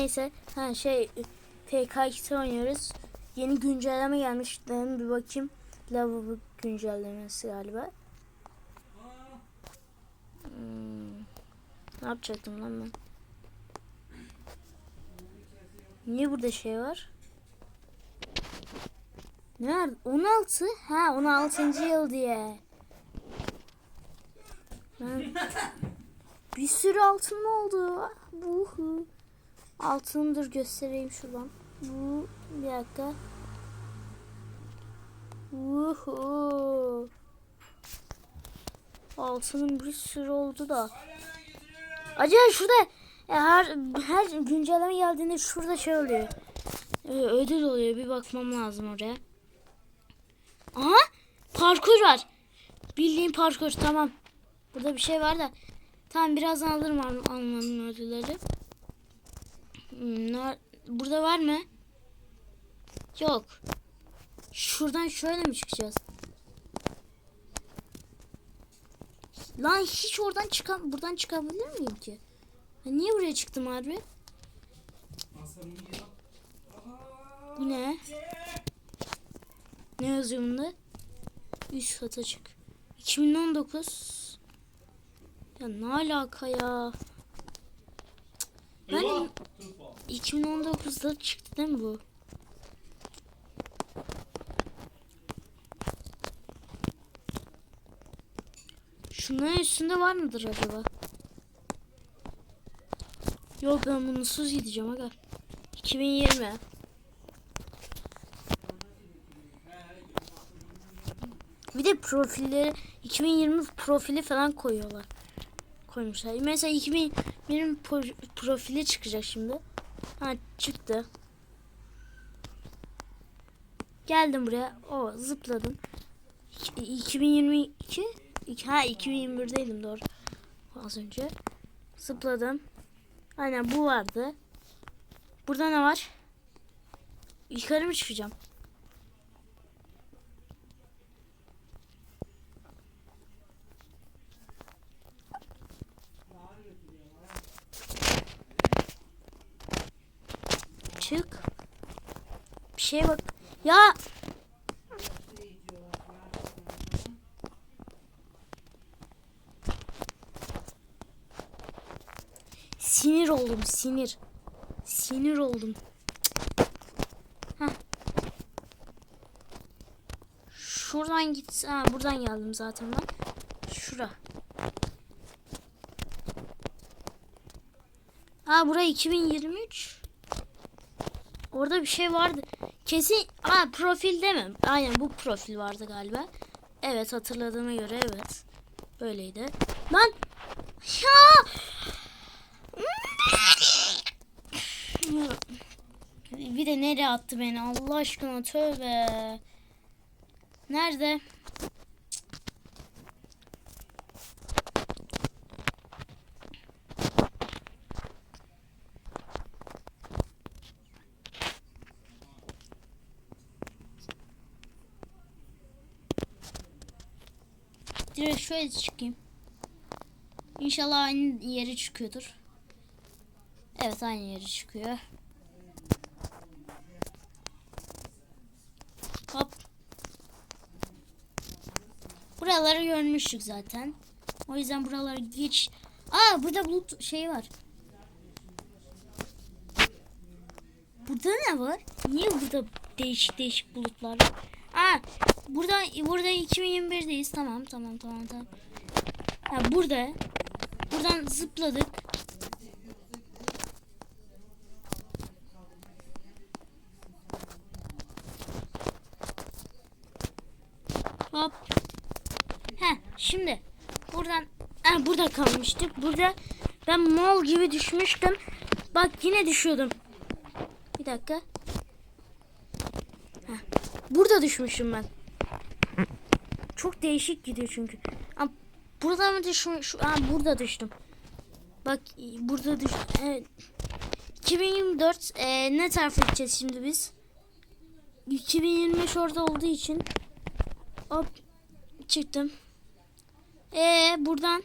Neyse. Ha şey FK2 oynuyoruz. Yeni güncelleme gelmiş. Ben bir bakayım. Lavabo güncellemesi galiba. Hmm. Ne yapacaktım lan ben? Niye burada şey var? Nerede? 16? Ha 16. yıl diye. Ben bir sürü altın oldu? Buhu. Altındır göstereyim şuradan. Bu bir dakika. Vuhu. Altının bir sürü oldu da. Acaba şurada e, her her güncelleme geldiğinde şurada şey oluyor. E, ödül oluyor. Bir bakmam lazım oraya. Aha! Parkur var. Bildiğin parkur. Tamam. Burada bir şey var da. Tamam birazdan alırım al almanın ödülleri. Hmm, ner- Burada var mı? Yok. Şuradan şöyle mi çıkacağız? Lan hiç oradan çıkan buradan çıkabilir miyim ki? Ben niye buraya çıktım harbi? Bu ne? Ne yazıyor bunda? Üst kata çık. 2019 Ya ne alaka ya? Ben 2019'da çıktı değil mi bu? Şunların üstünde var mıdır acaba? Yok ben bunu suz gideceğim aga. 2020. Bir de profilleri 2020 profili falan koyuyorlar. Koymuşlar. Mesela 2020 pro- profili çıkacak şimdi. Ha çıktı. Geldim buraya. O zıpladım. İki- 2022 İki- ha 2021'deydim doğru. Az önce. Zıpladım. Aynen bu vardı. Burada ne var? Yukarı mı çıkacağım? Çık. Bir şeye bak. Ya sinir oldum sinir. Sinir oldum. Heh. Şuradan git. Ha, buradan geldim zaten ben. Şura. Ha buraya 2023. Orada bir şey vardı. Kesin Aa profil değil mi? Aynen bu profil vardı galiba. Evet hatırladığıma göre evet. Böyleydi. Lan ya bir de nereye attı beni Allah aşkına tövbe. Nerede? Direkt şöyle çıkayım. İnşallah aynı yere çıkıyordur. Evet aynı yere çıkıyor. Hop. Buraları görmüştük zaten. O yüzden buraları geç. Aa burada bulut şey var. Burada ne var? Niye burada değişik değişik bulutlar var? Aa burada burada 2021'deyiz. Tamam tamam tamam tamam. Ha burada buradan zıpladık. Hop. He şimdi buradan ha, burada kalmıştık. Burada ben mal gibi düşmüştüm. Bak yine düşüyordum. Bir dakika. Heh, burada düşmüşüm ben. Çok değişik gidiyor çünkü. Ama burada mı düşmüş? Şu, ha, burada düştüm. Bak burada düş. Evet. 2024 e, ne tarafa gideceğiz şimdi biz? 2025 orada olduğu için hop çıktım. Ee buradan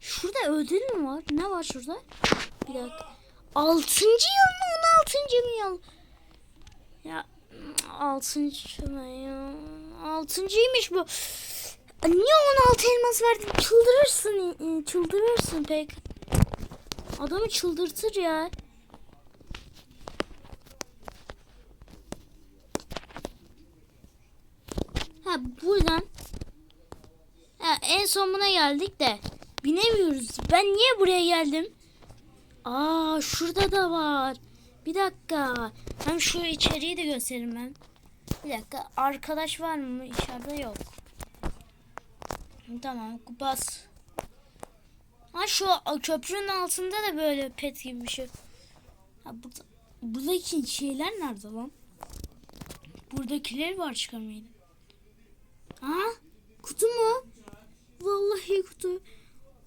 şurada ödül mü var? Ne var şurada? Bir dakika. Altıncı yıl mı? On altıncı mı yıl? Ya altıncı mı? Altıncıymış bu. Niye 16 elmas verdin? Çıldırırsın. Çıldırırsın pek. Adamı çıldırtır ya. Ha buradan ha, en son buna geldik de binemiyoruz. Ben niye buraya geldim? Aa şurada da var. Bir dakika. Hem şu içeriği de göstereyim ben. Bir dakika. Arkadaş var mı? İçeride yok. Tamam. Bas. Ha şu köprünün altında da böyle pet gibi bir şey. Ha burada buradaki şeyler nerede lan? Buradakiler var çıkarmaydı. Ha? Kutu mu? Vallahi kutu.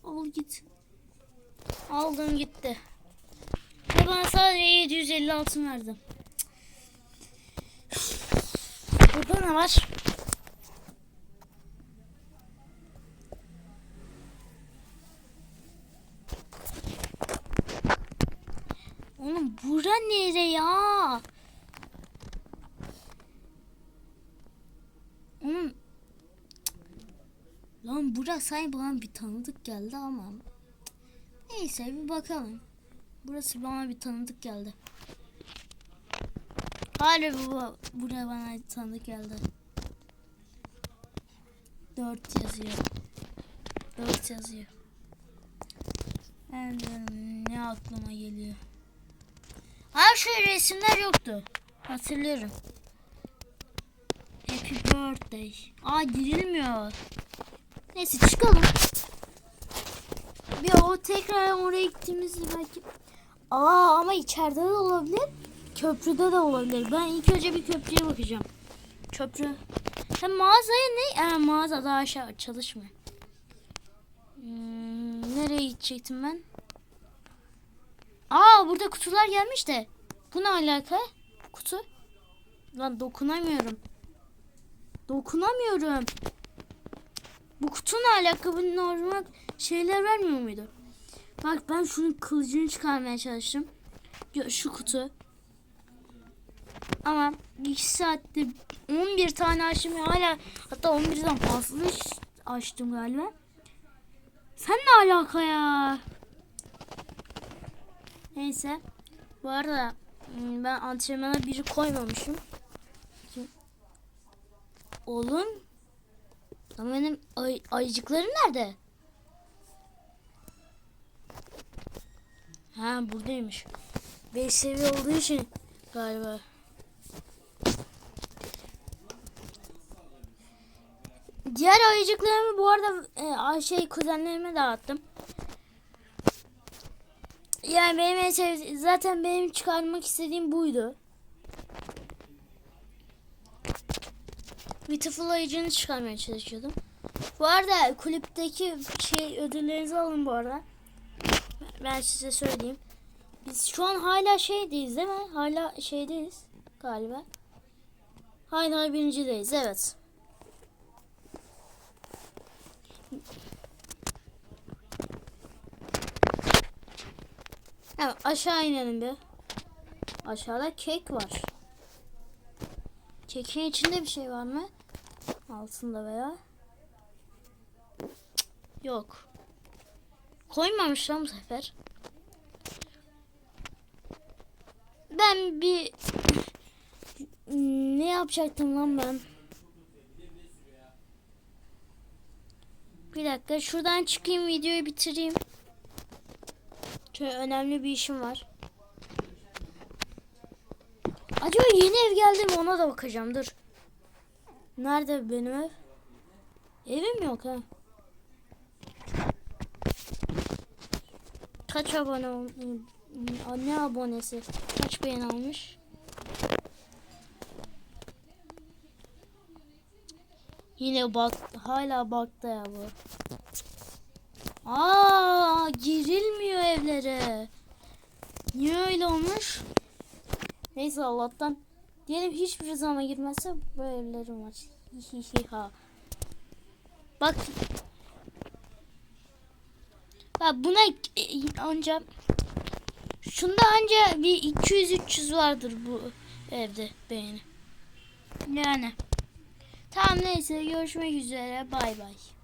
Al git. Aldım gitti. Ve bana sadece 750 altın verdi. Burada ne var? Oğlum bura nere ya? Oğlum Lan burası sanki bana bir tanıdık geldi ama Neyse bir bakalım. Burası bana bir tanıdık geldi. Hala bu buraya bana bir tanıdık geldi. 4 yazıyor. 4 yazıyor. Ben ne aklıma geliyor. Ha şu resimler yoktu. Hatırlıyorum. Happy birthday. Aa girilmiyor. Neyse çıkalım. Bir o tekrar oraya gittiğimizde belki... Aa ama içeride de olabilir. Köprüde de olabilir. Ben ilk önce bir köprüye bakacağım. Köprü. Hem mağazaya ne? Ee, mağaza daha aşağı çalışmıyor. Hmm, nereye gidecektim ben? Aa burada kutular gelmiş de. Bu ne alaka? Kutu. Lan dokunamıyorum. Dokunamıyorum. Bu kutu ne normal şeyler vermiyor muydu? Bak ben şunun kılıcını çıkarmaya çalıştım. Şu kutu. Ama 2 saatte 11 tane açtım ya hala hatta 11'den fazla açtım galiba. Sen ne alaka ya? Neyse. Bu arada hmm, ben antrenmana biri koymamışım. Oğlum. Ama benim ay ayıcıklarım nerede? Ha buradaymış. 5 seviye olduğu için galiba. Diğer ayıcıklarımı bu arada e, şey kuzenlerime dağıttım. Yani benim en sevdiğim, zaten benim çıkarmak istediğim buydu. Beautiful ayıcını çıkarmaya çalışıyordum. Bu arada kulüpteki şey ödüllerinizi alın bu arada. Ben size söyleyeyim. Biz şu an hala şeydeyiz değil mi? Hala şeydeyiz galiba. Hala birincideyiz evet. Evet aşağı inelim bir. Aşağıda kek var. Kekin içinde bir şey var mı? Altında veya. Yok. Koymamış lan bu sefer. Ben bir ne yapacaktım lan ben? Bir dakika şuradan çıkayım videoyu bitireyim. Şöyle önemli bir işim var. Acaba yeni ev geldi mi ona da bakacağım dur. Nerede benim ev? Evim yok ha. Kaç abone ol- ne abonesi? Kaç beğeni almış? Yine bak hala bakta ya bu. Aa girilmiyor evlere. Niye öyle olmuş? Neyse Allah'tan. Diyelim hiçbir zaman girmezse bu evlerim var. Hihihiha. Bak. Bak buna e, önce Şunda anca bir 200-300 vardır bu evde beğeni. Yani. Tamam neyse görüşmek üzere bay bay.